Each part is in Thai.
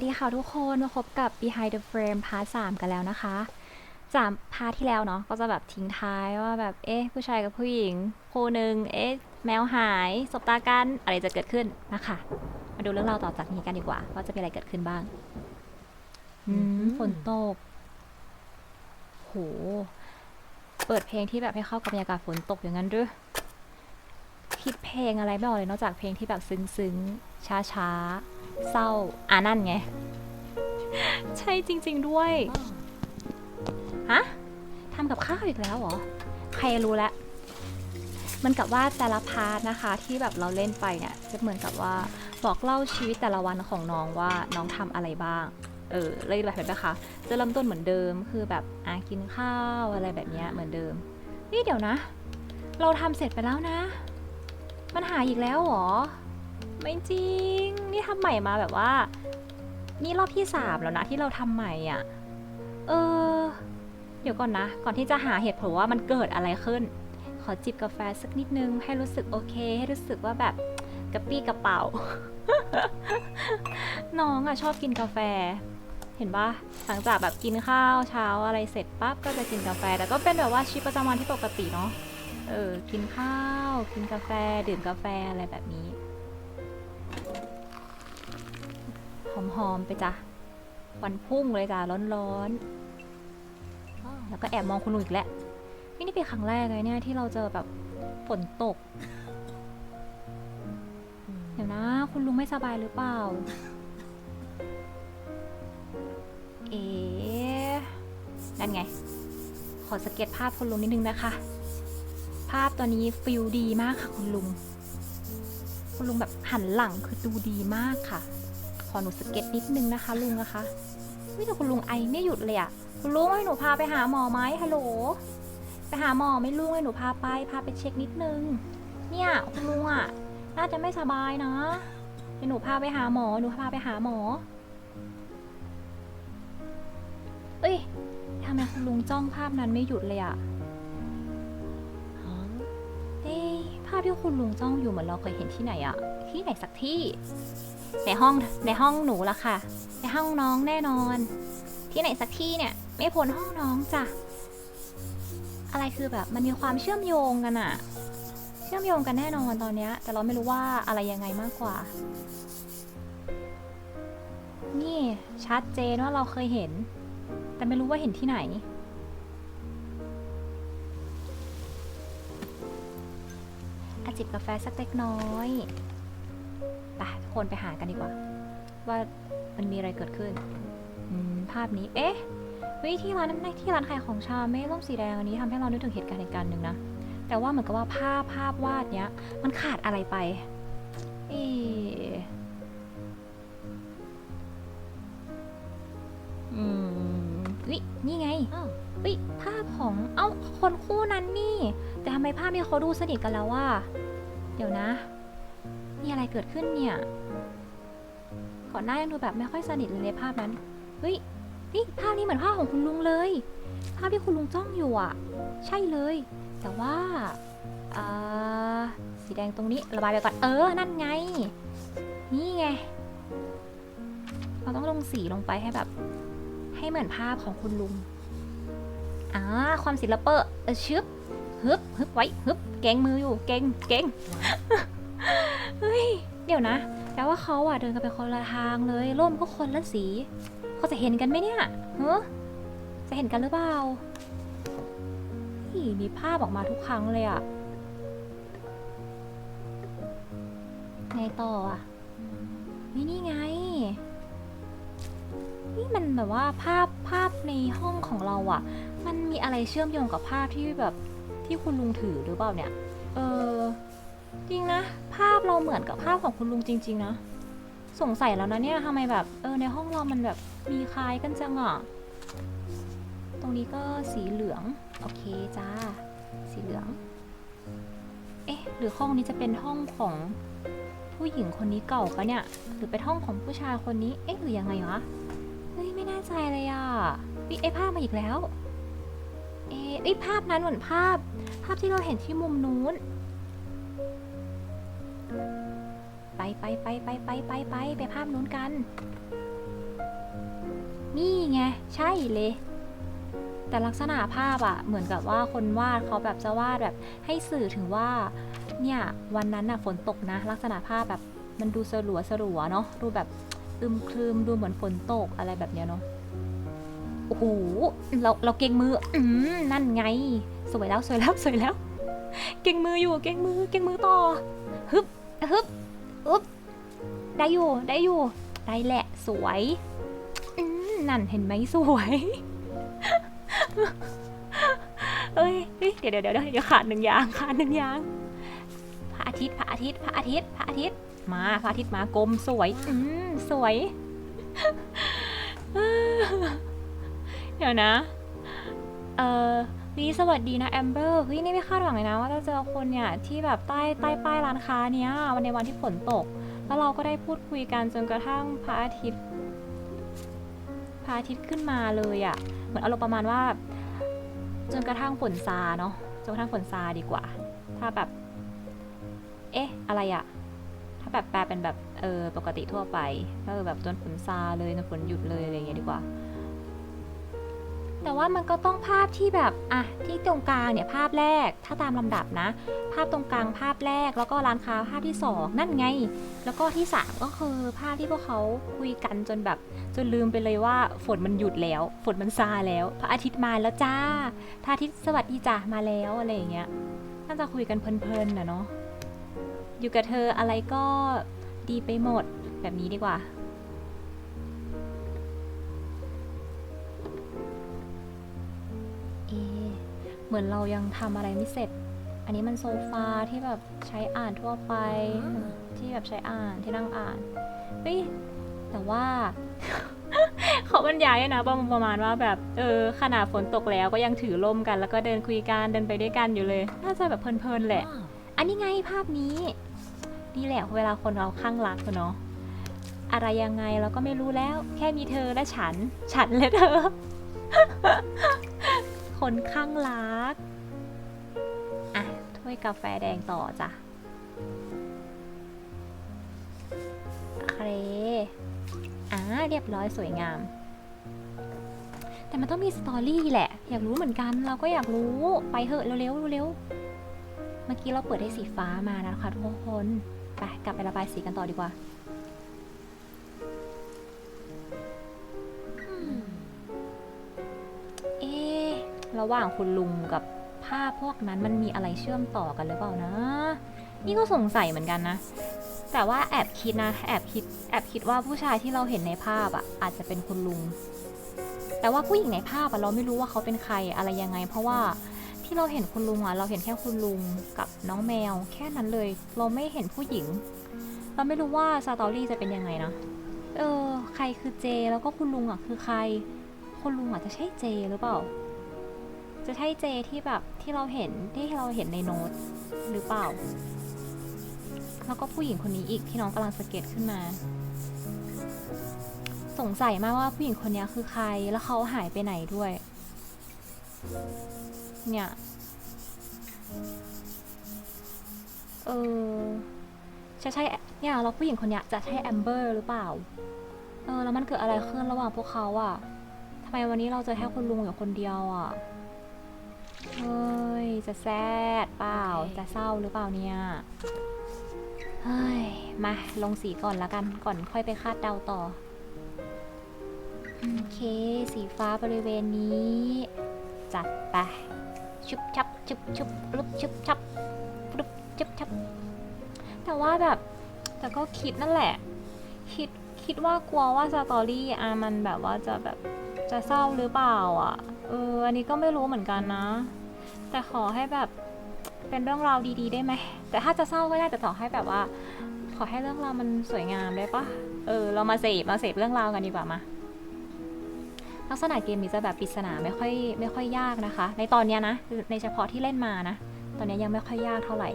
วัสดีค่ะทุกคนมาพบกับ Behind the Frame พาร์ท3กันแล้วนะคะจากพาร์ทที่แล้วเนาะก็จะแบบทิ้งท้ายว่าแบบเอ๊ะผู้ชายกับผู้หญิงคู่หนึ่งเอ๊ะแมวหายสบตากันอะไรจะเกิดขึ้นนะคะ มาดูเรื่องราวต่อจากนี้กันดีกว่าว่าจะมีอะไรเกิดขึ้นบ้างอืมฝนตกโหเปิดเพลงที่แบบให้เข้ากับบรรยากาศฝนตกอย่างนั้นหรือคิดเพลงอะไรไม่ออกเลยนอกจากเพลงที่แบบซึ้งๆช้าๆ เศร้าอ่านั่นไง ใช่จริง ๆด้วย ฮะทำกับข้าวอีกแล้วเหรอ ใครรู้แล้ว มันกับว่าแต่ละพาร์ทนะคะ ที่แบบเราเล่นไปเนี่ย จะเหมือนกับว่าบอกเล่าชีวิตแต่ละวันของน้องว่าน้องทำอะไรบ้าง เออเลยแบบเห็นไหมคะจะเริ่มต้นเหมือนเดิม คือแบบอากินข้าวอะไรแบบเนี้ยเหมือนเดิม นี่เดี๋ยวนะ เราทำเสร็จไปแล้วนะ มันหายอีกแล้วเหรอ ไม่จริง นี่ทำใหม่มาแบบว่า นี่รอบที่สามแล้วนะที่เราทำใหม่อะ เออ เดี๋ยวก่อนนะ ก่อนที่จะหาเหตุผลว่ามันเกิดอะไรขึ้น ขอจิบกาแฟสักนิดนึง ให้รู้สึกโอเค ให้รู้สึกว่าแบบกระปี้กระเป๋า น้องอะชอบกินกาแฟ เห็นปะหลังจากแบบกินข้าวเช้าอะไรเสร็จปั๊บก็จะกินกาแฟ แต่ก็เป็นแบบว่าชีวิตประจำวันที่ปกติเนาะ เออ กินข้าว กินกาแฟ ดื่มกาแฟอะไรแบบนี้ หอมๆไปจ้ะวันพุ่งเลยจ้ะร้อนๆแล้วก็แอบมองคุณลุงอีกแล้วนี่นี่เป็นครั้งแรกเลยเนี่ยที่เราเจอแบบฝนตก เดี๋ยวนะ คุณลุงไม่สบายหรือเปล่า เอ๊ะนั่นไง ขอสเก็ตภาพคุณลุงนิดนึงนะคะ ภาพตัวนี้ฟิลดีมากค่ะคุณลุง คุณลุงแบบหันหลังคือดูดีมากค่ะ ขอหนูสเก็ตนิดนึงนะคะ ลุงนะคะไม่แต่คุณลุงไอไม่หยุดเลยอะคุณลุงให้หนูพาไปหาหมอไหมฮัลโหล ไปหาหมอไม่ลุงให้หนูพาไป พาไปเช็คนิดนึง เนี่ยคุณลุงอะน่าจะไม่สบายนะเดี๋ยวหนูพาไปหาหมอ หนูพาไปหาหมอ เอ้ยทำไมคุณลุงจ้องภาพนั้นไม่หยุดเลยอะ อ้ยภาพที่คุณลุงจ้องอยู่เหมือนเราเคยเห็นที่ไหนอะที่ไหนสักที่ ในห้องในห้องหนูละค่ะ ในห้องน้องแน่นอน ที่ไหนสักที่เนี่ย ไม่พ้นห้องน้องจ้ะอะไรคือแบบมันมีความเชื่อมโยงกันอะเชื่อมโยงกันแน่นอนตอนเนี้ย แต่เราไม่รู้ว่าอะไรยังไงมากกว่า นี่ชัดเจนว่าเราเคยเห็น แต่ไม่รู้ว่าเห็นที่ไหน จิบกาแฟสักเล็กน้อยไปทุกคนไปหากันดีกว่า ว่ามันมีอะไรเกิดขึ้นภาพนี้ เอ๊ะเฮ้ยที่ร้านนั้นที่ร้านขายของชาไม่ร่มสีแดงอันนี้ทำให้เรานึกถึงเหตุการณ์เหตุการณ์หนึ่งนะ แต่ว่าเหมือนกับว่าภาพภาพวาดเนี้ย มันขาดอะไรไปเอ๊ะอืมวินี่ไงวิภาพของ เอ้า คนคู่นั้นนี่ แต่ทำไมภาพนี้เขาดูสนิทกันแล้วว่า เดี๋ยวนะ มีอะไรเกิดขึ้นเนี่ย ก่อนหน้ายังดูแบบไม่ค่อยสนิทเลยในภาพนั้น เฮ้ย นี่ภาพนี้เหมือนภาพของคุณลุงเลย ภาพที่คุณลุงจ้องอยู่อะ ใช่เลย แต่ว่าอ่าสีแดงตรงนี้ระบายไปก่อน เออ นั่นไง นี่ไง เราต้องลงสีลงไปให้แบบ ให้เหมือนภาพของคุณลุงอ่าความศิลปะเออชึบ ฮึบฮึบไว้ฮึบเก่งมืออยู่เก่งเก่งเฮ้ยเดี๋ยวนะแต่ว่าเขาอะเดินกันไปคนละทางเลยร่มก็คนละสีเขาจะเห็นกันไหมเนี่ยเฮ้จะเห็นกันหรือเปล่านี่มีภาพออกมาทุกครั้งเลยอะไงต่ออะนี่นี่ไง นี่มันแบบว่าภาพภาพในห้องของเราอะมันมีอะไรเชื่อมโยงกับภาพที่แบบ ที่คุณลุงถือหรือเปล่าเนี่ย เออ จริงนะ ภาพเราเหมือนกับภาพของคุณลุงจริง ๆ นะ สงสัยแล้วนะเนี่ยทำไมแบบ เออ ในห้องเรามันแบบมีคล้ายกันจังอะ ตรงนี้ก็สีเหลือง โอเคจ้า สีเหลือง เอ๊ะ หรือห้องนี้จะเป็นห้องของผู้หญิงคนนี้เก่าปะเนี่ย หรือเป็นห้องของผู้ชายคนนี้ เอ๊ะ หรือยังไงวะ เฮ้ย ไม่แน่ใจเลยอะวิไอภาพมาอีกแล้ว เอ๊ะไอยภาพนั้นเหมือนภาพ ภาพที่เราเห็นที่มุมนู้น ไปไปไปไปไปไปไปไปภาพนู้นกัน นี่ไง ใช่เลย แต่ลักษณะภาพอะเหมือนกับว่าคนวาดเขาแบบจะวาดแบบให้สื่อถึงว่า เนี่ยวันนั้นน่ะฝนตกนะ ลักษณะภาพแบบมันดูสลัวสลัวเนาะดูแบบอึมครึมดูเหมือนฝนตกอะไรแบบเนี้ยเนาะ โอ้โห เราเราเก่งมือ อืมนั่นไง สวยแล้วสวยแล้วสวยแล้ว เก่งมืออยู่เก่งมือเก่งมือต่อ ฮึบฮึบอึบได้อยู่ได้อยู่ ได้แหละสวยนั่นเห็นไหมสวยเอ้ยเฮ้ยเดี๋ยวเดี๋ยวเดี๋ยวเดี๋ยวขาดหนึ่งอย่างขาดหนึ่งอย่างพระอาทิตย์พระอาทิตย์พระอาทิตย์พระอาทิตย์มาพระอาทิตย์มากลมสวย อืมสวย เดี๋ยวนะ เออวีสวัสดีนะแอมเบอร์เฮ้ยนี่ไม่คาดหวังเลยนะ ว่าจะเจอคนเนี่ยที่แบบใต้ใต้ป้ายร้านค้าเนี้ยวันในวันที่ฝนตก แล้วเราก็ได้พูดคุยกันจนกระทั่งพระอาทิตย์พระอาทิตย์ขึ้นมาเลยอะ่ะ เหมือนอารมณ์ประมาณว่า จนกระทั่งฝนซาเนาะจนกระทั่งฝนซาดีกว่า ถ้าแบบ เอ๊ะ อะไรอะถ้าแบบแปลเป็นแบบเออปกติทั่วไปก็แบบจนฝนซาเลยจนฝนหยุดเลยอะไรอย่างเงี้ยดีกว่า แต่ว่ามันก็ต้องภาพที่แบบอะที่ตรงกลางเนี่ยภาพแรกถ้าตามลำดับนะ ภาพตรงกลางภาพแรกแล้วก็ร้านค้าภาพที่สองนั่นไง แล้วก็ที่สามก็คือภาพที่พวกเขาคุยกันจนแบบ จนลืมไปเลยว่าฝนมันหยุดแล้ว ฝนมันซาแล้ว พระอาทิตย์มาแล้วจ้าพระอาทิตย์สวัสดีจ้ามาแล้วอะไรอย่างเงี้ยน่าจะคุยกันเพลินๆนะเนาะอยู่กับเธออะไรก็ดีไปหมดแบบนี้ดีกว่า เหมือนเรายังทำอะไรไม่เสร็จ อันนี้มันโซฟาที่แบบใช้อ่านทั่วไป ที่แบบใช้อ่านที่นั่งอ่าน เฮ้ย แต่ว่า เขาบรรยายด้วยนะประประมาณว่าแบบ เออขนาดฝนตกแล้วก็ยังถือร่มกัน แล้วก็เดินคุยกันเดินไปด้วยกันอยู่เลย น่าจะแบบเพลินๆแหละ อันนี้ไงภาพนี้นี่แหละเวลาคนเราข้างรักอะเนาะอะไรยังไงเราก็ไม่รู้แล้ว แค่มีเธอและฉัน ฉันและเธอ คนข้างรัก อะ ถ้วยกาแฟแดงต่อจ้ะเครอ่าเรียบร้อยสวยงาม แต่มันต้องมีสตอรี่แหละ อยากรู้เหมือนกันเราก็อยากรู้ไปเถอะเร็วๆเร็วๆเมื่อกี้เราเปิดให้สีฟ้ามานะคะทุกคน ไปกลับไประบายสีกันต่อดีกว่า ระหว่างคุณลุงกับภาพพวกนั้นมันมีอะไรเชื่อมต่อกันหรือเปล่านะ นี่ก็สงสัยเหมือนกันนะ แต่ว่าแอบคิดนะ แอบคิด แอบคิดว่าผู้ชายที่เราเห็นในภาพอะ อาจจะเป็นคุณลุง แต่ว่าผู้หญิงในภาพอะเราไม่รู้ว่าเขาเป็นใครอะไรยังไง เพราะว่าที่เราเห็นคุณลุงอะเราเห็นแค่คุณลุงกับน้องแมว แค่นั้นเลย เราไม่เห็นผู้หญิง เราไม่รู้ว่าสตอรี่จะเป็นยังไงนะ เออ ใครคือเจ แล้วก็คุณลุงอะคือใคร คุณลุงอะจะใช่เจหรือเปล่า จะใช่เจที่แบบที่เราเห็นที่เราเห็นในโน้ตหรือเปล่า แล้วก็ผู้หญิงคนนี้อีกที่น้องกำลังสเก็ตขึ้นมา สงสัยมากว่าผู้หญิงคนนี้คือใครแล้วเขาหายไปไหนด้วย เนี่ยเออจะใช่เนี่ยเราผู้หญิงคนนี้จะใช่แอมเบอร์หรือเปล่า เออ แล้วมันเกิดอะไรขึ้นระหว่างพวกเขาอะทำไมวันนี้เราเจอแค่คุณลุงอยู่คนเดียวอะ เฮ้ย จะแซดเปล่าจะเศร้าหรือเปล่าเนี่ย เฮ้ย มาลงสีก่อนละกัน ก่อนค่อยไปคาดเดาต่อ โอเค สีฟ้าบริเวณนี้ จัดไป ชุบชับ ชุบชุบลุบชุบชับลุบชุบชับ แต่ว่าแบบ แต่ก็คิดนั่นแหละ คิด คิดว่ากลัวว่าสตอรี่อะมันแบบว่าจะแบบ จะเศร้าหรือเปล่าอะ เออ อันนี้ก็ไม่รู้เหมือนกันนะ แต่ขอให้แบบเป็นเรื่องราวดีๆ ได้ไหม แต่ถ้าจะเศร้าก็ได้แต่ต่อให้แบบว่า ขอให้เรื่องราวมันสวยงามได้ปะเออ เรามาเสพมาเสพเรื่องราวกันดีกว่ามาลักษณะเกมนี้จะแบบปริศนาไม่ค่อยไม่ค่อยยากนะคะ ในตอนนี้นะ ในเฉพาะที่เล่นมานะ ตอนนี้ยยังไม่ค่อยยากเท่าไหร่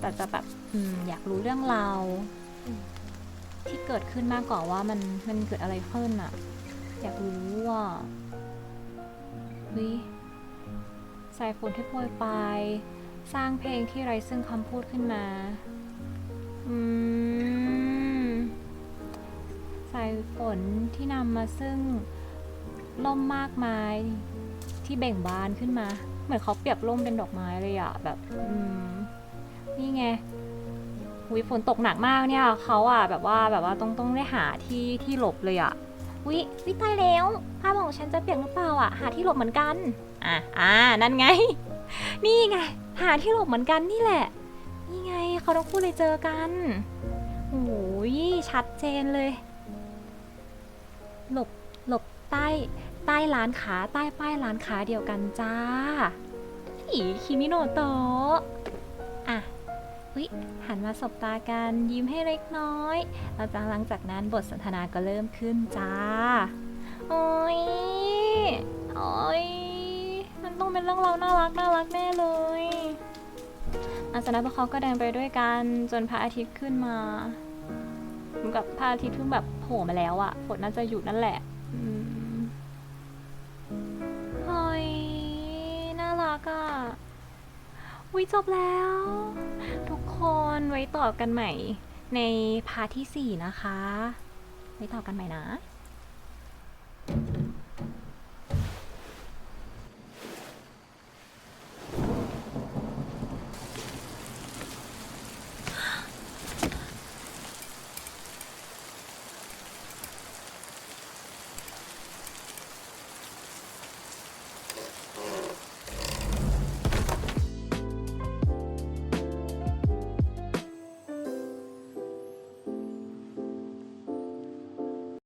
แต่จะแบบอืมอยากรู้เรื่องราวที่เกิดขึ้นมากกว่าว่ามันมันเกิดอะไรขึ้นอะอยากรู้ว่า เฮ้ยสายฝนที่โปรยปลายสร้างเพลงที่ไร้ซึ่งคำพูดขึ้นมา อืม สายฝนที่นำมาซึ่งล่มมากมายที่เบ่งบานขึ้นมา เหมือนเขาเปรียบล่มเป็นดอกไม้เลยอะแบบ อืม นี่ไงหุยฝนตกหนักมากเนี่ยเขาอะแบบว่าแบบว่าต้องต้องได้หาที่ที่หลบเลยอะ วิวิตายแล้วผ้าของฉันจะเปียกหรือเปล่าอะหาที่หลบเหมือนกันอะอ่านั่นไง นี่ไง หาที่หลบเหมือนกันนี่แหละ นี่ไงเขาต้องพูดเลยเจอกันโอ้ยชัดเจนเลย หลบหลบใต้ใต้ร้านค้าใต้ป้ายร้านค้าเดียวกันจ้าอีคิมิโนโตะ วิหันมาสบตากันยิ้มให้เล็กน้อยแล้วจากหลังจากนั้นบทสนทนาก็เริ่มขึ้นจ้า โอ้ย โอ้ย มันต้องเป็นเรื่องราวน่ารักน่ารักแน่เลยอาสนะพวกเขาก็เดินไปด้วยกันจนพระอาทิตย์ขึ้นมาเหมือนกับพระอาทิตย์เพิ่งแบบโผล่มาแล้วอะฝนน่าจะหยุดนั่นแหละอืมเฮ้ยน่ารักอะ วิจบแล้ว ทุกคนไว้ต่อกันใหม่ในพาร์ทที่ 4 นะคะ ไว้ต่อกันใหม่นะ